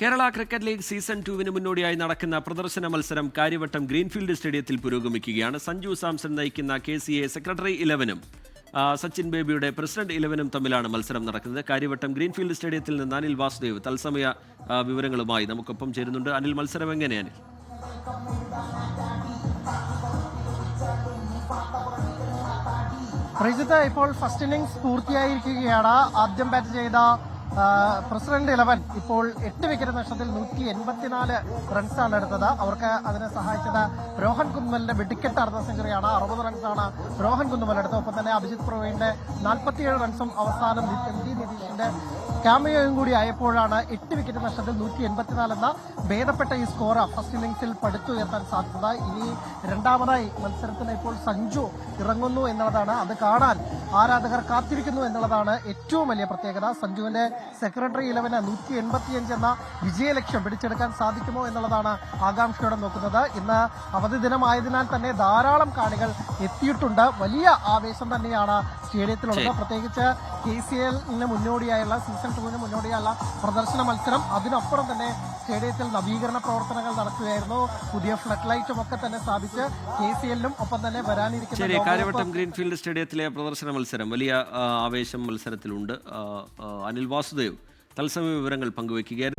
Kerala cricket league season ടുവിന് മുന്നോടിയായി നടക്കുന്ന പ്രദർശന മത്സരം കാര്യവട്ടം ഗ്രീൻഫീൽഡ് സ്റ്റേഡിയത്തിൽ പുരോഗമിക്കുകയാണ്. സഞ്ജു സാംസൺ നയിക്കുന്ന കെ സി എ സെക്രട്ടറി ഇലവനും സച്ചിൻ ബേബിയുടെ പ്രസിഡന്റ് ഇലവനും തമ്മിലാണ് മത്സരം നടക്കുന്നത്. കാര്യവട്ടം ഗ്രീൻഫീൽഡ് സ്റ്റേഡിയത്തിൽ നിന്ന് അനിൽ വാസുദേവ് തത്സമയ വിവരങ്ങളുമായി നമുക്കൊപ്പം ചേരുന്നുണ്ട്. അനിൽ മത്സരം എങ്ങനെയാണ് റിജിത്ത് ഇപ്പോൾ ഫസ്റ്റ് ഇന്നിംഗ്സ് പൂർത്തിയായിരിക്കുകയാണ്. ആദ്യം ബാറ്റ് ചെയ്ത പ്രസിഡന്റ് ഇലവൻ ഇപ്പോൾ എട്ട് വിക്കറ്റ് നഷ്ടത്തിൽ നൂറ്റി എൺപത്തിനാല് റൺസാണ് എടുത്തത്. അവർക്ക് അതിനെ സഹായിച്ചത് രോഹൻ കുന്നുമലിന്റെ വെടിക്കെട്ട് അർദ്ധ സെഞ്ചുറിയാണ്. അറുപത് റൺസാണ് രോഹൻ കുന്നുമൽ എടുത്തത്. ഒപ്പം തന്നെ അഭിജിത് പ്രവീണിന്റെ നാൽപ്പത്തിയേഴ് റൺസും അവസാനം എം ടി നിതീഷിന്റെ ക്യാമിയോയും കൂടി ആയപ്പോഴാണ് എട്ട് വിക്കറ്റ് നഷ്ടത്തിൽ നൂറ്റി എൺപത്തിനാല് എന്ന ഭേദപ്പെട്ട ഈ സ്കോർ ഫസ്റ്റ് ഇന്നിംഗ്സിൽ പടുത്തുയർത്താൻ സാധ്യത ഇനി രണ്ടാമതായി മത്സരത്തിന് ഇപ്പോൾ സഞ്ജു ഇറങ്ങുന്നു എന്നുള്ളതാണ് അത് കാണാൻ ആരാധകർ കാത്തിരിക്കുന്നു എന്നുള്ളതാണ് ഏറ്റവും വലിയ പ്രത്യേകത. സഞ്ജുവിന്റെ സെക്രട്ടറി ഇലവന് നൂറ്റി എൺപത്തിയഞ്ച് എന്ന വിജയലക്ഷ്യം പിടിച്ചെടുക്കാൻ സാധിക്കുമോ എന്നുള്ളതാണ് ആകാംക്ഷയോടെ നോക്കുന്നത്. ഇന്ന് അവധി ദിനമായതിനാൽ തന്നെ ധാരാളം കാണികൾ എത്തിയിട്ടുണ്ട്. വലിയ ആവേശം തന്നെയാണ് സ്റ്റേഡിയത്തിലുള്ളത്. പ്രത്യേകിച്ച് കെ സി എല്ലിന് മുന്നോടിയായുള്ള സീസൺ ടൂവിന് മുന്നോടിയായുള്ള പ്രദർശന മത്സരം. അതിനപ്പുറം തന്നെ സ്റ്റേഡിയത്തിൽ നവീകരണ പ്രവർത്തനങ്ങൾ നടക്കുകയായിരുന്നു. പുതിയ ഫ്ലഡ് ലൈറ്റും ഒക്കെ തന്നെ സ്ഥാപിച്ച് കെ സി എല്ലിനും ഒപ്പം തന്നെ വരാനിരിക്കുന്ന ഗ്രീൻഫീൽഡ് സ്റ്റേഡിയത്തിലെ പ്രദർശന മത്സരം വലിയ ആവേശം മത്സരത്തിലുണ്ട്. അനിൽ വാസുദേവ് തത്സമയ വിവരങ്ങൾ പങ്കുവയ്ക്കുകയായിരുന്നു.